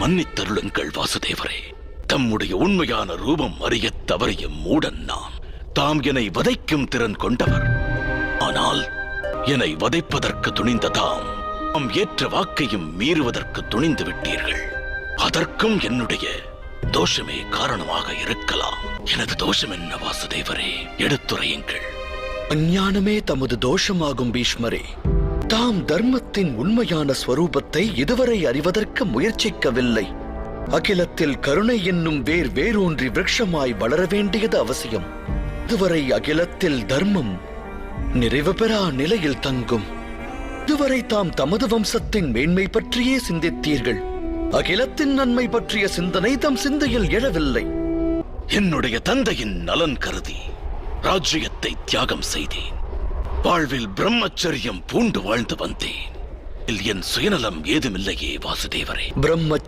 மன்னித்தருளுங்கள் வாசுதேவரே. தம்முடைய உண்மையான ரூபம் அறியத் தவறிய மூடன் நான். தாம் என்னை வதைக்கும் திறன் கொண்டவர். ஆனால் என்னை வதைப்பதற்கு துணிந்த தாம் தாம் ஏற்ற வாக்கையும் மீறுவதற்கு துணிந்து விட்டீர்கள். அதற்கும் என்னுடைய தோஷமே காரணமாக இருக்கலாம். எனது தோஷம் என்ன வாசுதேவரே? எடுத்துரையுங்கள். அஞ்ஞானமே தமது தோஷமாகும் பீஷ்மரே. தாம் தர்மத்தின் உண்மையான ஸ்வரூபத்தை இதுவரை அறிவதற்கு முயற்சிக்கவில்லை. அகிலத்தில் கருணை என்னும் வேர் வேரூன்றி விரக்ஷமாய் வளர வேண்டியது அவசியம். இதுவரை அகிலத்தில் தர்மம் நிறைவு பெறா நிலையில் தங்கும். இதுவரை தாம் தமது வம்சத்தின் மேன்மை பற்றியே சிந்தித்தீர்கள். அகிலத்தின் நன்மை பற்றிய சிந்தனை தம் சிந்தையில் எழவில்லை. என்னுடைய தந்தையின் நலன் கருதி ராஜ்யத்தை தியாகம் செய்தேன். வாழ்வில் பிரம்மச்சரியம் பூண்டு வாழ்ந்து வந்தேன். இதில் என் சுயநலம் ஏதுமில்லையே வாசுதேவரே. பிரம்மச்ச